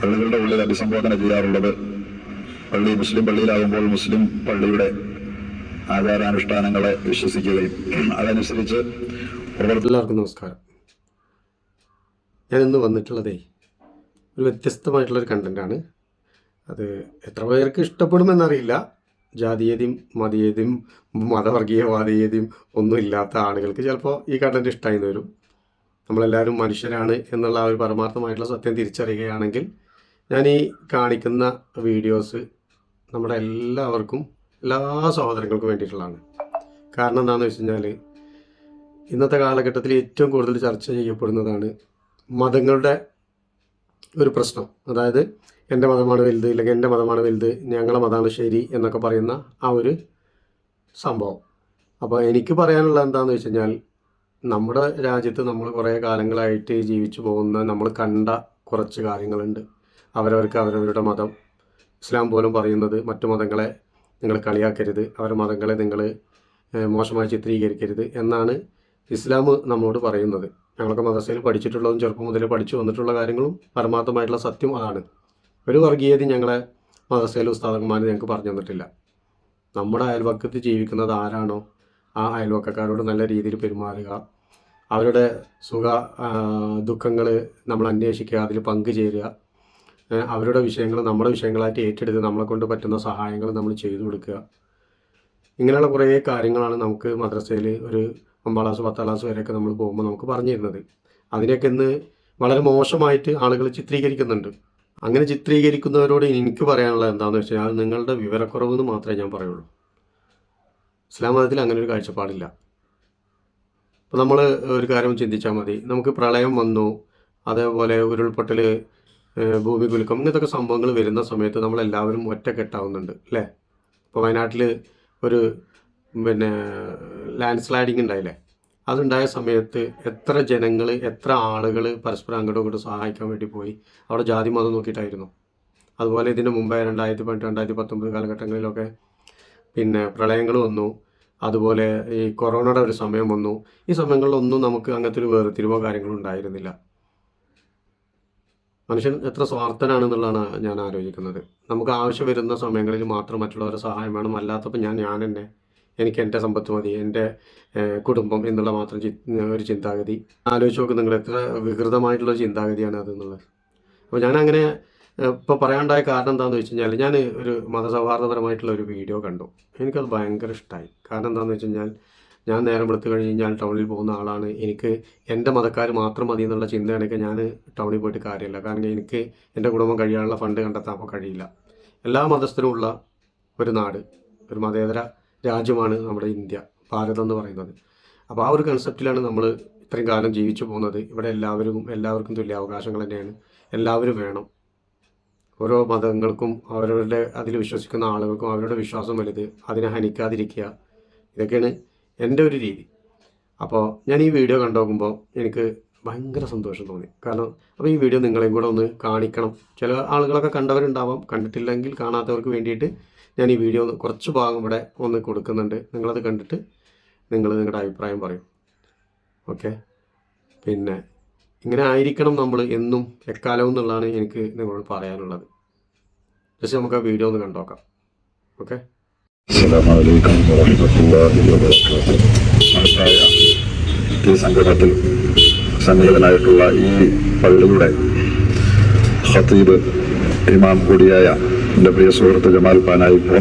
പള്ളികളുടെ ഉള്ളിൽ അഭിസംബോധന ചെയ്യാറുള്ളത്. പള്ളി മുസ്ലിം പള്ളിയിലാകുമ്പോൾ മുസ്ലിം പള്ളിയുടെ ആചാരാനുഷ്ഠാനങ്ങളെ വിശ്വസിക്കുകയും അതനുസരിച്ച് എല്ലാവർക്കും നമസ്കാരം. ഞാൻ ഇന്ന് വന്നിട്ടുള്ളതേ ഒരു വ്യത്യസ്തമായിട്ടുള്ളൊരു കണ്ടന്റാണ് അത് എത്ര പേർക്ക് ഇഷ്ടപ്പെടുമെന്നറിയില്ല. ജാതീയതയും മതീയതയും മതവർഗീയവാദീയതയും ഒന്നും ഇല്ലാത്ത ആളുകൾക്ക് ചിലപ്പോൾ ഈ കണ്ടന്റ് ഇഷ്ടമായി വരും. നമ്മളെല്ലാവരും മനുഷ്യരാണ് എന്നുള്ള ആ ഒരു പരമാർത്ഥമായിട്ടുള്ള സത്യം തിരിച്ചറിയുകയാണെങ്കിൽ ഞാൻ ഈ കാണിക്കുന്ന വീഡിയോസ് നമ്മുടെ എല്ലാവർക്കും എല്ലാ സഹോദരങ്ങൾക്കും വേണ്ടിയിട്ടുള്ളതാണ്. കാരണം എന്താണെന്ന് വെച്ച് കഴിഞ്ഞാൽ ഇന്നത്തെ കാലഘട്ടത്തിൽ ഏറ്റവും കൂടുതൽ ചർച്ച ചെയ്യപ്പെടുന്നതാണ് മതങ്ങളുടെ ഒരു പ്രശ്നം. അതായത് എന്റെ മതമാണ് വലുത് ഇല്ലെങ്കിൽ എന്റെ മതമാണ് വലുത് ഞങ്ങളെ മതമാണ് ശരി എന്നൊക്കെ പറയുന്ന ആ ഒരു സംഭവം. അപ്പോൾ എനിക്ക് പറയാനുള്ള എന്താണെന്ന് വെച്ച് കഴിഞ്ഞാൽ നമ്മുടെ രാജ്യത്ത് നമ്മൾ കുറേ കാലങ്ങളായിട്ട് ജീവിച്ചു പോകുന്ന നമ്മൾ കണ്ട കുറച്ച് കാര്യങ്ങളുണ്ട്. അവരവർക്ക് അവരവരുടെ മതം. ഇസ്ലാം പോലും പറയുന്നത് മറ്റു മതങ്ങളെ നിങ്ങൾ കളിയാക്കരുത്. അവരുടെ മതങ്ങളെ നിങ്ങൾ മോശമായി ചിത്രീകരിക്കരുത് എന്നാണ് ഇസ്ലാം നമ്മളോട് പറയുന്നത്. ഞങ്ങളൊക്കെ മദ്രസയിൽ പഠിച്ചിട്ടുള്ളതും ചെറുപ്പം മുതലേ പഠിച്ചു വന്നിട്ടുള്ള കാര്യങ്ങളും പരമാർത്ഥമായിട്ടുള്ള സത്യം അതാണ്. ഒരു വർഗീയത ഞങ്ങളെ മദ്രസയിലെ ഉസ്താദന്മാർ ഞങ്ങൾക്ക് പറഞ്ഞു തന്നിട്ടില്ല. നമ്മുടെ അയൽവക്കത്ത് ജീവിക്കുന്നത് ആരാണോ ആ അയൽവക്കക്കാരോട് നല്ല രീതിയിൽ പെരുമാറുക. അവരുടെ സുഖ ദുഃഖങ്ങൾ നമ്മൾ അന്വേഷിക്കുക അതിൽ പങ്കുചേരുക. അവരുടെ വിഷയങ്ങൾ നമ്മുടെ വിഷയങ്ങളായിട്ട് ഏറ്റെടുത്ത് നമ്മളെ കൊണ്ട് പറ്റുന്ന സഹായങ്ങൾ നമ്മൾ ചെയ്തു കൊടുക്കുക. ഇങ്ങനെയുള്ള കുറേ കാര്യങ്ങളാണ് നമുക്ക് മദ്രസയിൽ ഒരു ഒമ്പതാം ക്ലാസ് പത്താം ക്ലാസ് വരെയൊക്കെ നമ്മൾ പോകുമ്പോൾ നമുക്ക് പറഞ്ഞു തരുന്നത് ഇന്ന് വളരെ മോശമായിട്ട് ആളുകൾ ചിത്രീകരിക്കുന്നുണ്ട്. അങ്ങനെ ചിത്രീകരിക്കുന്നവരോട് എനിക്ക് പറയാനുള്ളത് എന്താണെന്ന് വെച്ചാൽ അത് നിങ്ങളുടെ വിവരക്കുറവ് എന്ന് മാത്രമേ ഞാൻ പറയുള്ളൂ. ഇസ്ലാം മതത്തിൽ അങ്ങനെ ഒരു കാഴ്ചപ്പാടില്ല. അപ്പോൾ നമ്മൾ ഒരു കാര്യം ചിന്തിച്ചാൽ മതി. നമുക്ക് പ്രളയം വന്നു അതേപോലെ ഉരുൾപൊട്ടൽ ഭൂമി കുലുക്കം ഇങ്ങനത്തെ സംഭവങ്ങൾ വരുന്ന സമയത്ത് നമ്മളെല്ലാവരും ഒറ്റക്കെട്ടാവുന്നുണ്ട് അല്ലേ? ഇപ്പോൾ വയനാട്ടിൽ ഒരു പിന്നെ ലാൻഡ് സ്ലൈഡിങ് ഉണ്ടായില്ലേ? അതുണ്ടായ സമയത്ത് എത്ര ജനങ്ങൾ എത്ര ആളുകൾ പരസ്പരം അങ്ങോട്ടും ഇങ്ങോട്ടും സഹായിക്കാൻ വേണ്ടി പോയി? അവിടെ ജാതി മതം നോക്കിയിട്ടായിരുന്നു. അതുപോലെ ഇതിന് മുമ്പേ രണ്ടായിരത്തി പതിനെട്ട് രണ്ടായിരത്തി പത്തൊമ്പത് കാലഘട്ടങ്ങളിലൊക്കെ പിന്നെ പ്രളയങ്ങൾ വന്നു. അതുപോലെ ഈ കൊറോണയുടെ ഒരു സമയം വന്നു. ഈ സമയങ്ങളിലൊന്നും നമുക്ക് അങ്ങനത്തെ ഒരു വേർതിരിവോ കാര്യങ്ങളോ ഉണ്ടായിരുന്നില്ല. മനുഷ്യൻ എത്ര സ്വാർത്ഥനാണെന്നുള്ളതാണ് ഞാൻ ആലോചിക്കുന്നത്. നമുക്ക് ആവശ്യം വരുന്ന സമയങ്ങളിൽ മാത്രം മറ്റുള്ളവരുടെ സഹായം വേണം. അല്ലാത്തപ്പോൾ ഞാൻ ഞാൻ തന്നെ എനിക്ക് എന്റെ സമ്പത്ത് മതി എന്റെ കുടുംബം എന്നുള്ള മാത്രം ഒരു ചിന്താഗതി. ആലോചിച്ച് നോക്ക് നിങ്ങൾ എത്ര വികൃതമായിട്ടുള്ള ചിന്താഗതിയാണ് അതെന്നുള്ളത്. അപ്പോൾ ഞാൻ അങ്ങനെ ഇപ്പോൾ പറയാണ്ടായ കാരണം എന്താണെന്ന് വെച്ച് കഴിഞ്ഞാൽ ഞാൻ ഒരു മതസൗഹാർദ്ദപരമായിട്ടുള്ള ഒരു വീഡിയോ കണ്ടു. എനിക്കത് ഭയങ്കര ഇഷ്ടമായി. കാരണം എന്താണെന്ന് വെച്ച് കഴിഞ്ഞാൽ ഞാൻ നേരം വെളുത്ത് കഴിഞ്ഞ് കഴിഞ്ഞാൽ ടൗണിൽ പോകുന്ന ആളാണ്. എനിക്ക് എന്റെ മതക്കാർ മാത്രം മതി എന്നുള്ള ചിന്തയാണെങ്കിൽ ഞാൻ ടൗണിൽ പോയിട്ട് കാര്യമില്ല. കാരണം എനിക്ക് എന്റെ കുടുംബം കഴിയാനുള്ള ഫണ്ട് കണ്ടെത്താൻ കഴിയില്ല. എല്ലാ മതസ്ഥരും ഉള്ള ഒരു നാട് ഒരു മതേതര രാജ്യമാണ് നമ്മുടെ ഇന്ത്യ ഭാരതം എന്ന് പറയുന്നത്. അപ്പോൾ ആ ഒരു കൺസെപ്റ്റിലാണ് നമ്മൾ ഇത്രയും കാലം ജീവിച്ചു പോകുന്നത്. ഇവിടെ എല്ലാവരും എല്ലാവർക്കും തുല്യ അവകാശങ്ങൾ തന്നെയാണ്. എല്ലാവരും വേണം. ഓരോ മതങ്ങൾക്കും അവരവരുടെ അതിൽ വിശ്വസിക്കുന്ന ആളുകൾക്കും അവരുടെ വിശ്വാസം വലുത്. അതിനെ ഹനിക്കാതിരിക്കുക. ഇതൊക്കെയാണ് എന്റെ ഒരു രീതി. അപ്പോൾ ഞാൻ ഈ വീഡിയോ കണ്ടു നോക്കുമ്പോൾ എനിക്ക് ഭയങ്കര സന്തോഷം തോന്നി. കാരണം അപ്പോൾ ഈ വീഡിയോ നിങ്ങളെയും കൂടെ ഒന്ന് കാണിക്കണം. ചില ആളുകളൊക്കെ കണ്ടവരുണ്ടാവാം. കണ്ടിട്ടില്ലെങ്കിൽ കാണാത്തവർക്ക് വേണ്ടിയിട്ട് ഞാൻ ഈ വീഡിയോ ഒന്ന് കുറച്ച് ഭാഗം ഇവിടെ ഒന്ന് കൊടുക്കുന്നുണ്ട്. നിങ്ങളത് കണ്ടിട്ട് നിങ്ങൾ നിങ്ങളുടെ അഭിപ്രായം പറയും. ഓക്കെ? പിന്നെ ഇങ്ങനെ ആയിരിക്കണം നമ്മൾ എന്നും എക്കാലവും എന്നുള്ളതാണ് എനിക്ക് നിങ്ങളോട് പറയാനുള്ളത്. ജസ്റ്റ് നമുക്ക് ആ വീഡിയോ ഒന്ന് കണ്ടോക്കാം ഓക്കെ? അസ്സലാമലൈക്കും വറഹ്മത്തുള്ളാഹി വബറകാതുഹു. മഹത്തായ ഈ സംഗമത്തിൽ സന്നിഹിതനായിട്ടുള്ള ഈ പള്ളിയുടെ ഖത്തീബ് ഇമാം കൂടിയായ എന്റെ പ്രിയ സുഹൃത്ത് ജമാൽ പാനായിപ്പോൾ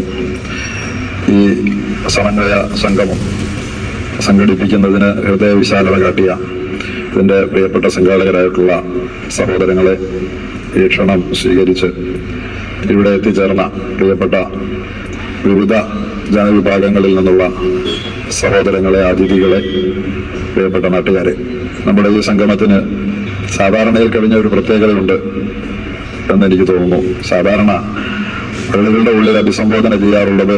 ഈ സമന്വയ സംഗമം സംഘടിപ്പിക്കുന്നതിന് ഹൃദയവിശാലത കാട്ടിയ ഇതിന്റെ പ്രിയപ്പെട്ട സംഘാടകരായിട്ടുള്ള സഹോദരങ്ങളെ ഈ ക്ഷണം സ്വീകരിച്ച് ഇവിടെ എത്തിച്ചേർന്ന പ്രിയപ്പെട്ട വിവിധ ജനവിഭാഗങ്ങളിൽ നിന്നുള്ള സഹോദരങ്ങളെ അതിഥികളെ പ്രിയപ്പെട്ട നാട്ടുകാരെ നമ്മുടെ ഈ സംഗമത്തിന് സാധാരണയിൽ കഴിഞ്ഞ ഒരു പ്രത്യേകതയുണ്ട് എന്ന് എനിക്ക് തോന്നുന്നു. സാധാരണ പള്ളികളുടെ ഉള്ളിൽ അഭിസംബോധന ചെയ്യാറുള്ളത്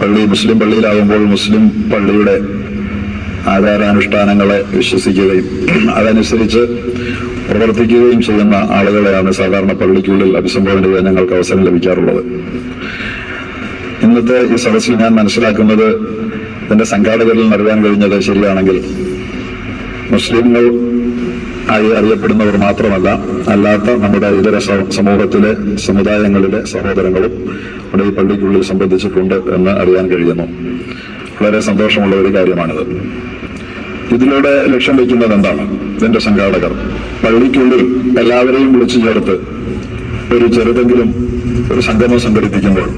പള്ളി മുസ്ലിം പള്ളിയിലാകുമ്പോൾ മുസ്ലിം പള്ളിയുടെ ആചാരാനുഷ്ഠാനങ്ങളെ വിശ്വസിക്കുകയും അതനുസരിച്ച് പ്രവർത്തിക്കുകയും ചെയ്യുന്ന ആളുകളെയാണ് സാധാരണ പള്ളിക്കുള്ളിൽ അഭിസംബോധന ചെയ്യാൻ ഞങ്ങൾക്ക് അവസരം ലഭിക്കാറുള്ളത്. ഇന്നത്തെ ഈ സദസ്സിൽ ഞാൻ മനസ്സിലാക്കുന്നത് എന്റെ സംഘാടകരിൽ നൽകാൻ കഴിഞ്ഞത് ശരിയാണെങ്കിൽ മുസ്ലിങ്ങൾ ആയി അറിയപ്പെടുന്നവർ മാത്രമല്ല അല്ലാത്ത നമ്മുടെ ഇതര സമൂഹത്തിലെ സമുദായങ്ങളിലെ സഹോദരങ്ങളും നമ്മുടെ ഈ പള്ളിക്കുള്ളിൽ സംബന്ധിച്ചിട്ടുണ്ട് എന്ന് അറിയാൻ കഴിയുന്നു. വളരെ സന്തോഷമുള്ള ഒരു കാര്യമാണിത്. ഇതിലൂടെ ലക്ഷ്യം വയ്ക്കുന്നത് എന്താണ്? ഇതിന്റെ സംഘാടകർ. പള്ളിക്കുള്ളിൽ എല്ലാവരെയും വിളിച്ചു ചേർത്ത് ഒരു ചെറുതെങ്കിലും ഒരു സംഗമം സംഘടിപ്പിക്കുമ്പോൾ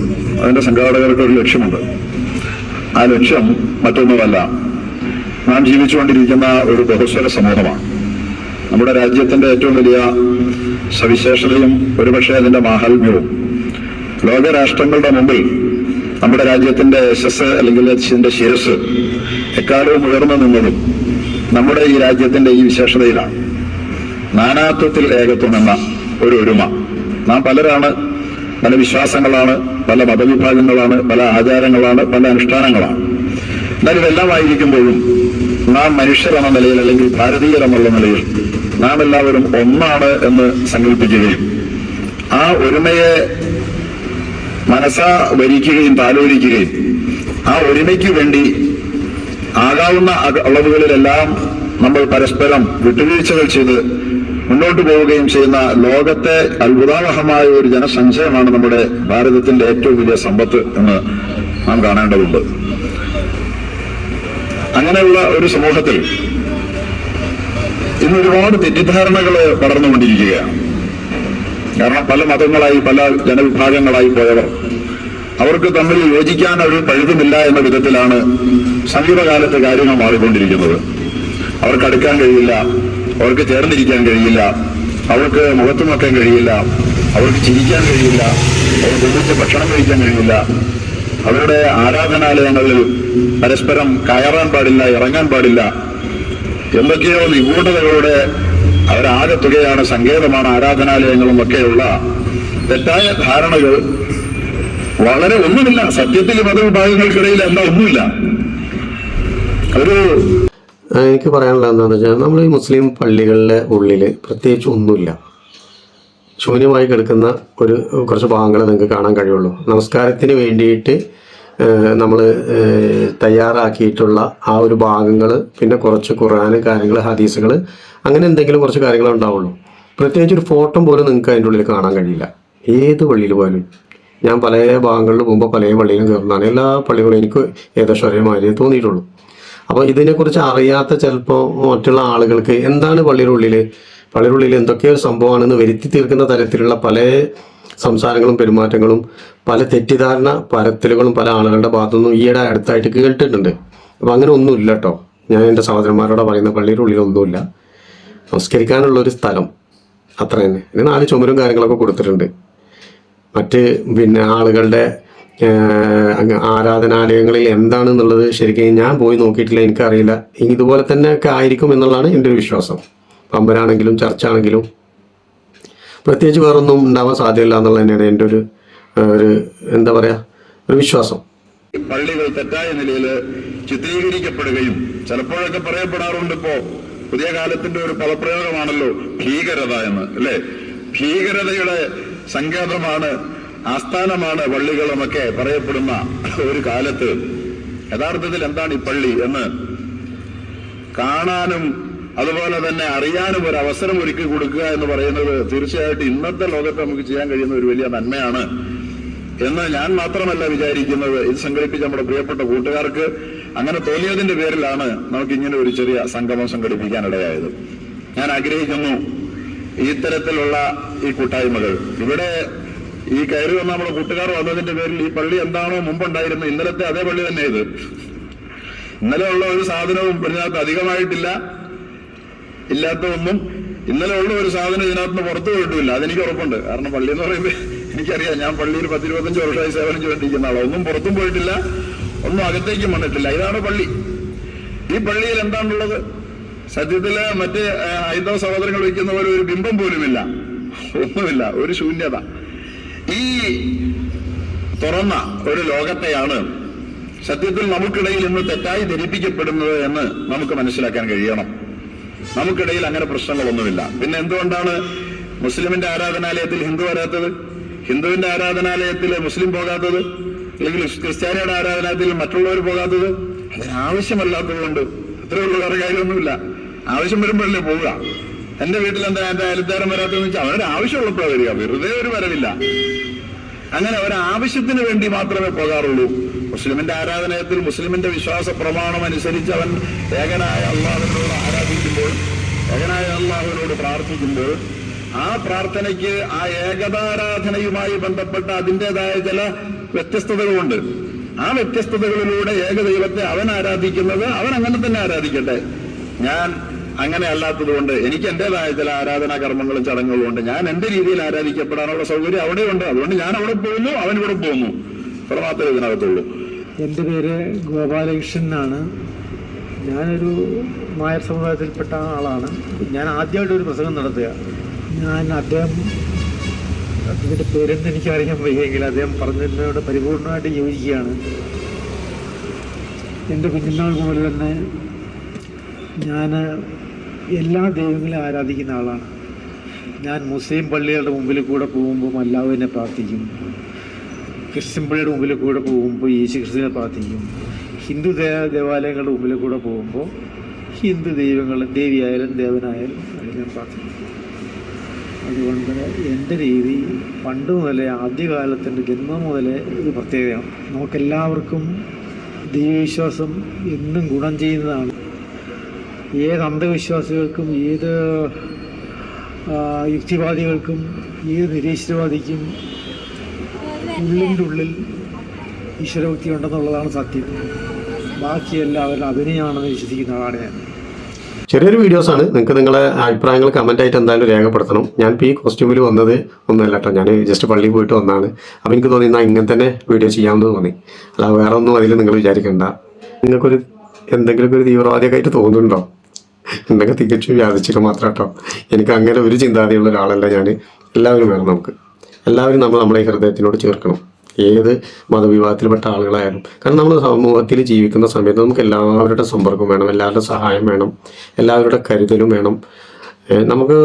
അതിന്റെ സംഘാടകർക്ക് ഒരു ലക്ഷ്യമുണ്ട്. ആ ലക്ഷ്യം മറ്റൊന്നുമല്ല. നാം ജീവിച്ചുകൊണ്ടിരിക്കുന്ന ഒരു ബഹുസ്വര സമൂഹമാണ്. നമ്മുടെ രാജ്യത്തിന്റെ ഏറ്റവും വലിയ സവിശേഷതയും ഒരുപക്ഷെ അതിന്റെ മാഹാത്മ്യവും. ലോകരാഷ്ട്രങ്ങളുടെ മുമ്പിൽ നമ്മുടെ രാജ്യത്തിന്റെ യശസ് അല്ലെങ്കിൽ അതിന്റെ ശിരസ് എക്കാലവും ഉയർന്നു നിന്നതും നമ്മുടെ ഈ രാജ്യത്തിന്റെ ഈ വിശേഷതയിലാണ്. നാനാത്വത്തിൽ ഏകത്വം എന്ന ഒരു ഒരുമ. നാം പലരാണ് പല വിശ്വാസങ്ങളാണ് പല മതവിഭാഗങ്ങളാണ് പല ആചാരങ്ങളാണ് പല അനുഷ്ഠാനങ്ങളാണ്. എന്നാൽ ഇതെല്ലാം ആയിരിക്കുമ്പോഴും നാം മനുഷ്യർ എന്ന നിലയിൽ അല്ലെങ്കിൽ ഭാരതീയർ എന്നുള്ള നിലയിൽ നാം എല്ലാവരും ഒന്നാണ് എന്ന് സങ്കല്പിക്കുകയും ആ ഒരുമയെ മനസ്സാ വരിക്കുകയും താലോലിക്കുകയും ആ ഒരുമയ്ക്ക് വേണ്ടി ആകാവുന്ന അളവുകളിലെല്ലാം നമ്മൾ പരസ്പരം വിട്ടുവീഴ്ചകൾ ചെയ്ത് മുന്നോട്ട് പോവുകയും ചെയ്യുന്ന ലോകത്തെ അത്ഭുതാവഹമായ ഒരു ജനസഞ്ചയമാണ് നമ്മുടെ ഭാരതത്തിന്റെ ഏറ്റവും വലിയ സമ്പത്ത് എന്ന് നാം കാണേണ്ടതുണ്ട്. അങ്ങനെയുള്ള ഒരു സമൂഹത്തിൽ ഇന്ന് ഒരുപാട് തെറ്റിദ്ധാരണകൾ പടർന്നുകൊണ്ടിരിക്കുകയാണ്. കാരണം പല മതങ്ങളായി പല ജനവിഭാഗങ്ങളായി പോയവർ അവർക്ക് തമ്മിൽ യോജിക്കാൻ ഒരു പഴുതുമില്ല എന്ന വിധത്തിലാണ് സമീപകാലത്ത് കാര്യങ്ങൾ മാറിക്കൊണ്ടിരിക്കുന്നത്. അവർക്ക് അടുക്കാൻ കഴിയില്ല. അവർക്ക് ചേർന്നിരിക്കാൻ കഴിയില്ല. അവർക്ക് മുഖത്ത് നോക്കാൻ കഴിയില്ല. അവർക്ക് ചിരിക്കാൻ കഴിയില്ല. അവർക്ക് ഒന്നിച്ച് ഭക്ഷണം കഴിക്കാൻ കഴിയില്ല. അവരുടെ ആരാധനാലയങ്ങളിൽ പരസ്പരം കയറാൻ പാടില്ല ഇറങ്ങാൻ പാടില്ല. എന്തൊക്കെയോ നിഗൂഢതകളുടെ അവരാകെ തുകയാണ് സങ്കേതമാണ് ആരാധനാലയങ്ങളും ഒക്കെയുള്ള തെറ്റായ ധാരണകൾ. വളരെ ഒന്നുമില്ല. സത്യത്തിൽ മതവിഭാഗങ്ങൾക്കിടയിൽ എന്താ ഒന്നുമില്ല. ഒരു എനിക്ക് പറയാനുള്ളത് എന്താണെന്ന് വെച്ചാൽ നമ്മൾ ഈ മുസ്ലിം പള്ളികളിലെ ഉള്ളിൽ പ്രത്യേകിച്ച് ഒന്നുമില്ല. ശൂന്യമായി കിടക്കുന്ന ഒരു കുറച്ച് ഭാഗങ്ങൾ നിങ്ങൾക്ക് കാണാൻ കഴിയുള്ളൂ. നമസ്കാരത്തിന് വേണ്ടിയിട്ട് നമ്മൾ തയ്യാറാക്കിയിട്ടുള്ള ആ ഒരു ഭാഗങ്ങൾ പിന്നെ കുറച്ച് ഖുറാൻ കാര്യങ്ങൾ ഹദീസുകൾ അങ്ങനെ എന്തെങ്കിലും കുറച്ച് കാര്യങ്ങൾ ഉണ്ടാവുള്ളൂ. പ്രത്യേകിച്ച് ഒരു ഫോട്ടോ പോലും നിങ്ങൾക്ക് അതിന്റെ ഉള്ളിൽ കാണാൻ കഴിയില്ല. ഏത് പള്ളിയിൽ പോലും ഞാൻ പല ഭാഗങ്ങളിൽ പോകുമ്പോൾ പല പള്ളിയിലും കയറുന്നതാണ് എല്ലാ പള്ളികളും എനിക്ക് ഏകദേശം ഒരേമാതിരി തോന്നിയിട്ടുള്ളൂ. അപ്പോൾ ഇതിനെക്കുറിച്ച് അറിയാത്ത ചിലപ്പോൾ മറ്റുള്ള ആളുകൾക്ക് എന്താണ് പള്ളിയുടെ ഉള്ളിൽ പള്ളിയുടെ ഉള്ളിൽ എന്തൊക്കെയോ സംഭവമാണെന്ന് വരുത്തി തീർക്കുന്ന തരത്തിലുള്ള പല സംസാരങ്ങളും പെരുമാറ്റങ്ങളും പല തെറ്റിദ്ധാരണ പരത്തലുകളും പല ആളുകളുടെ ഭാഗത്തുനിന്നും ഈയിടെ അടുത്തായിട്ട് കേട്ടിട്ടുണ്ട്. അപ്പോൾ അങ്ങനെ ഒന്നുമില്ല കേട്ടോ ഞാൻ എന്റെ സഹോദരന്മാരോട് പറയുന്ന പള്ളിയുടെ ഉള്ളിൽ ഒന്നുമില്ല സംസ്കരിക്കാനുള്ള ഒരു സ്ഥലം അത്ര തന്നെ ഇതിന് നാല് ചുമരും കാര്യങ്ങളൊക്കെ കൊടുത്തിട്ടുണ്ട്. മറ്റ് പിന്നെ ആളുകളുടെ ആരാധനാലയങ്ങളിൽ എന്താണെന്നുള്ളത് ശരിക്കും ഞാൻ പോയി നോക്കിയിട്ടില്ല എനിക്കറിയില്ല. ഇതുപോലെ തന്നെ ഒക്കെ ആയിരിക്കും എന്നുള്ളതാണ് എന്റെ ഒരു വിശ്വാസം. പമ്പരാണെങ്കിലും ചർച്ചാണെങ്കിലും പ്രത്യേകിച്ച് വേറൊന്നും ഉണ്ടാവാൻ സാധ്യതയില്ല എന്നുള്ളത് തന്നെയാണ് എന്റെ ഒരു ഒരു എന്താ പറയുക ഒരു വിശ്വാസം. പള്ളികൾ തെറ്റായ നിലയിൽ ചിത്രീകരിക്കപ്പെടുകയും ചിലപ്പോഴൊക്കെ പറയപ്പെടാറുണ്ട് ഇപ്പോ പുതിയ കാലത്തിന്റെ ഒരു പദപ്രയോഗമാണല്ലോ ഭീകരത എന്ന് അല്ലെ? ഭീകരതയുടെ സങ്കേതമാണ് ആസ്ഥാനമാണ് പള്ളികളുമൊക്കെ പറയപ്പെടുന്ന ഒരു കാലത്ത് യഥാർത്ഥത്തിൽ എന്താണ് ഈ പള്ളി എന്ന് കാണാനും അതുപോലെ തന്നെ അറിയാനും ഒരു അവസരം ഒരുക്കി കൊടുക്കുക എന്ന് പറയുന്നത് തീർച്ചയായിട്ടും ഇന്നത്തെ ലോകത്ത് നമുക്ക് ചെയ്യാൻ കഴിയുന്ന ഒരു വലിയ നന്മയാണ് എന്ന് ഞാൻ മാത്രമല്ല വിചാരിക്കുന്നത്. ഇത് സംഘടിപ്പിച്ച നമ്മുടെ പ്രിയപ്പെട്ട കൂട്ടുകാർക്ക് അങ്ങനെ തോന്നിയതിന്റെ പേരിലാണ് നമുക്ക് ഇങ്ങനെ ഒരു ചെറിയ സംഗമം സംഘടിപ്പിക്കാനിടയായത്. ഞാൻ ആഗ്രഹിക്കുന്നു ഇത്തരത്തിലുള്ള ഈ കൂട്ടായ്മകൾ. ഇവിടെ ഈ കയറി വന്ന നമ്മുടെ കൂട്ടുകാർ വന്നതിന്റെ പേരിൽ ഈ പള്ളി എന്താണോ മുമ്പുണ്ടായിരുന്നത്. ഇന്നലത്തെ അതേ പള്ളി തന്നെ ഇത്. ഇന്നലെ ഉള്ള ഒരു സാധനവും ഇതിനകത്ത് അധികമായിട്ടില്ല. ഇല്ലാത്ത ഒന്നും ഇന്നലെ ഉള്ള ഒരു സാധനം ഇതിനകത്ത് പുറത്തു പോയിട്ടില്ല അതെനിക്ക് ഉറപ്പുണ്ട്. കാരണം പള്ളി എന്ന് പറയുമ്പോൾ എനിക്കറിയാം ഞാൻ പള്ളിയിൽ പത്തിരുപത്തഞ്ച് വർഷമായി സേവനം ചെയ്തിരിക്കുന്ന ആളാണ് ഒന്നും പുറത്തും പോയിട്ടില്ല. ഒന്നും അകത്തേക്കും വന്നിട്ടില്ല. ഇതാണ് പള്ളി. ഈ പള്ളിയിൽ എന്താണുള്ളത്? സത്യത്തിൽ മറ്റ് ഹൈന്ദവ സഹോദരങ്ങൾ വയ്ക്കുന്ന പോലെ ഒരു ബിംബം പോലുമില്ല. ഒന്നുമില്ല. ഒരു ശൂന്യത. ഈ തുറന്ന ഒരു ലോകത്തെയാണ് സത്യത്തിൽ നമുക്കിടയിൽ ഇന്ന് തെറ്റായി ധരിപ്പിക്കപ്പെടുന്നത് എന്ന് നമുക്ക് മനസ്സിലാക്കാൻ കഴിയണം. നമുക്കിടയിൽ അങ്ങനെ പ്രശ്നങ്ങളൊന്നുമില്ല. പിന്നെ എന്തുകൊണ്ടാണ് മുസ്ലിമിന്റെ ആരാധനാലയത്തിൽ ഹിന്ദു വരാത്തത്? ഹിന്ദുവിന്റെ ആരാധനാലയത്തിൽ മുസ്ലിം പോകാത്തത്? അല്ലെങ്കിൽ ക്രിസ്ത്യാനിയുടെ ആരാധനാലയത്തിൽ മറ്റുള്ളവർ പോകാത്തത്? അതിനാവശ്യമല്ലാത്തത് കൊണ്ട് അത്രയുള്ള വേറെ കാര്യമൊന്നുമില്ല. ആവശ്യം വരുമ്പോഴല്ലേ പോവുക. എന്റെ വീട്ടിൽ എന്താ എന്റെ അയൽക്കാരൻ വരാത്തതെന്ന് വെച്ചാൽ അവരുടെ ആവശ്യമുള്ളപ്പോഴാണ് വരിക. വെറുതെ ഒരു വരവില്ല. അങ്ങനെ ഒരാവശ്യത്തിന് വേണ്ടി മാത്രമേ പോകാറുള്ളൂ. മുസ്ലിമിന്റെ ആരാധനയത്തിൽ മുസ്ലിമിന്റെ വിശ്വാസ പ്രമാണം അനുസരിച്ച് അവൻ ഏകനായ അള്ളാഹുവിനോട് ആരാധിക്കുമ്പോൾ ഏകനായ അള്ളാഹുവിനോട് പ്രാർത്ഥിക്കുമ്പോൾ ആ പ്രാർത്ഥനയ്ക്ക് ആ ഏകതാരാധനയുമായി ബന്ധപ്പെട്ട അതിന്റെതായ ചില വ്യത്യസ്തതകളുണ്ട്. ആ വ്യത്യസ്തതകളിലൂടെ ഏകദൈവത്തെ അവൻ ആരാധിക്കുന്നത് അവൻ അങ്ങനെ തന്നെ ആരാധിക്കട്ടെ. ഞാൻ അങ്ങനെ അല്ലാത്തതുകൊണ്ട് എനിക്ക് എന്റേതായ ചില ആരാധനാ കർമ്മങ്ങളും ചടങ്ങുകളും ഉണ്ട്. ഞാൻ എന്റെ രീതിയിൽ ആരാധിക്കപ്പെടാനുള്ള സൗകര്യം അവിടെയുണ്ട്. അതുകൊണ്ട് ഞാൻ അവിടെ പോകുന്നു അവൻ ഇവിടെ പോകുന്നു. അത്ര മാത്രമേ ഇതിനകത്തുള്ളൂ. എന്റെ പേര് ഗോപാലകൃഷ്ണൻ എന്നാണ്. ഞാനൊരു നായർ സമുദായത്തിൽപ്പെട്ട ആളാണ്. ഞാൻ ആദ്യമായിട്ട് ഒരു പ്രസംഗം നടത്തുക. ഞാൻ അദ്ദേഹം അദ്ദേഹത്തിന്റെ പേരെന്ന് എനിക്കറിയാൻ വയ്യെങ്കിൽ അദ്ദേഹം പറഞ്ഞതിനോട് പരിപൂർണമായിട്ട് യോജിക്കുകയാണ്. എന്റെ കുഞ്ഞുനാൾ മുതൽ തന്നെ ഞാൻ എല്ലാ ദൈവങ്ങളെ ആരാധിക്കുന്ന ആളാണ്. ഞാൻ മുസ്ലിം പള്ളികളുടെ മുമ്പിൽ കൂടെ പോകുമ്പോൾ അല്ലാഹുവിനെ പ്രാർത്ഥിക്കും. ക്രിസ്ത്യൻ പള്ളിയുടെ മുമ്പിൽ കൂടെ പോകുമ്പോൾ യേശു ക്രിസ്തുവിനെ പ്രാർത്ഥിക്കും. ഹിന്ദു ദേവ ദേവാലയങ്ങളുടെ മുമ്പിൽ കൂടെ പോകുമ്പോൾ ഹിന്ദു ദൈവങ്ങൾ ദേവിയായാലും ദേവനായാലും ഞാൻ പ്രാർത്ഥിക്കും. അതുകൊണ്ട് എന്റെ രീതി പണ്ട് മുതലേ ആദ്യകാലത്തിന്റെ ജന്മം മുതലേ ഇത് പ്രത്യേകതയാണ്. നമുക്കെല്ലാവർക്കും ദൈവവിശ്വാസം എന്നും ഗുണം ചെയ്യുന്നതാണ്. ഏത് അന്ധവിശ്വാസികൾക്കും ഏത് യുക്തിവാദികൾക്കും ഏത് നിരീശ്വരവാദിക്കും ഉള്ളിന്റെ ഉള്ളിൽ ഈശ്വരഭക്തി ഉണ്ടെന്നുള്ളതാണ് സത്യം. ബാക്കിയെല്ലാവരും അഭിനയാണെന്ന് അഭിനയമാണെന്ന് വിശ്വസിക്കുന്ന ആളാണ് ഞാൻ. ചെറിയൊരു വീഡിയോസാണ്. നിങ്ങൾക്ക് നിങ്ങളെ അഭിപ്രായങ്ങൾ കമന്റ് ആയിട്ട് എന്തായാലും രേഖപ്പെടുത്തണം. ഞാൻ ഇപ്പോൾ ഈ കോസ്റ്റ്യൂമിൽ വന്നത് ഒന്നുമല്ല കേട്ടോ. ഞാൻ ജസ്റ്റ് പള്ളി പോയിട്ട് വന്നതാണ് അപ്പോൾ എനിക്ക് തോന്നി എന്നാൽ ഇങ്ങനെ തന്നെ വീഡിയോ ചെയ്യാമെന്ന് തോന്നി. അല്ല വേറെ ഒന്നും അതിൽ നിങ്ങൾ വിചാരിക്കണ്ട. നിങ്ങൾക്കൊരു എന്തെങ്കിലുമൊക്കെ ഒരു തീവ്രവാദിയൊക്കെ ആയിട്ട് തോന്നുന്നുണ്ടോ? എന്നൊക്കെ തികച്ചും വ്യാപിച്ചിട്ട് മാത്രം കേട്ടോ എനിക്ക് അങ്ങനെ ഒരു ചിന്താഗതിയുള്ള ഒരാളല്ല ഞാൻ. എല്ലാവരും വേണം നമുക്ക്. എല്ലാവരും നമ്മൾ നമ്മളെ ഹൃദയത്തിനോട് ചേർക്കണം. ഏത് മതവിഭാഗത്തിൽപ്പെട്ട ആളുകളായാലും. കാരണം നമ്മൾ സമൂഹത്തിൽ ജീവിക്കുന്ന സമയത്ത് നമുക്ക് എല്ലാവരുടെ സമ്പർക്കം വേണം എല്ലാവരുടെ സഹായം വേണം എല്ലാവരുടെ കരുതലും വേണം. നമുക്ക്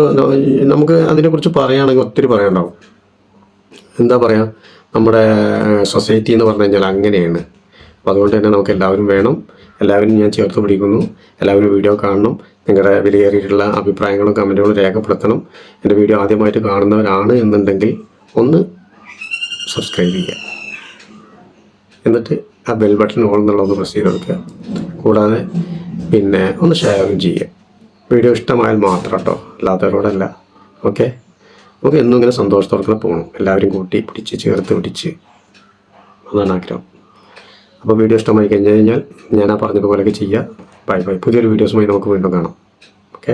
നമുക്ക് അതിനെക്കുറിച്ച് പറയുകയാണെങ്കിൽ ഒത്തിരി പറയാനുണ്ടാവും. എന്താ പറയുക നമ്മുടെ സൊസൈറ്റി എന്ന് പറഞ്ഞു കഴിഞ്ഞാൽ അങ്ങനെയാണ്. അപ്പോൾ അതുകൊണ്ട് തന്നെ നമുക്ക് എല്ലാവരും വേണം. എല്ലാവരും ഞാൻ ചേർത്ത് പിടിക്കുന്നു. എല്ലാവരും വീഡിയോ കാണണം. നിങ്ങളുടെ വിലയേറിയിട്ടുള്ള അഭിപ്രായങ്ങളും കമന്റുകളും രേഖപ്പെടുത്തണം. എന്റെ വീഡിയോ ആദ്യമായിട്ട് കാണുന്നവരാണ് എന്നുണ്ടെങ്കിൽ ഒന്ന് സബ്സ്ക്രൈബ് ചെയ്യുക. എന്നിട്ട് ആ ബെൽ ബട്ടൺ ഓൺ എന്നുള്ളത് പ്രസ് ചെയ്ത് കൊടുക്കുക. കൂടാതെ പിന്നെ ഒന്ന് ഷെയറും ചെയ്യുക. വീഡിയോ ഇഷ്ടമായാൽ മാത്രം കേട്ടോ അല്ലാത്തവരോടല്ല. ഓക്കെ നമുക്ക് എന്നും ഇങ്ങനെ സന്തോഷത്തോടെ പോകണം എല്ലാവരും കൂട്ടി പിടിച്ച് ചേർത്ത് പിടിച്ച്. അതാണ് ആഗ്രഹം. അപ്പോൾ വീഡിയോ ഇഷ്ടമായി കഴിഞ്ഞ് കഴിഞ്ഞാൽ ഞാൻ ആ പറഞ്ഞതുപോലെയൊക്കെ ചെയ്യുക. ബൈ ബൈ പുതിയൊരു വീഡിയോസുമായി നമുക്ക് വീണ്ടും കാണാം. ഓക്കെ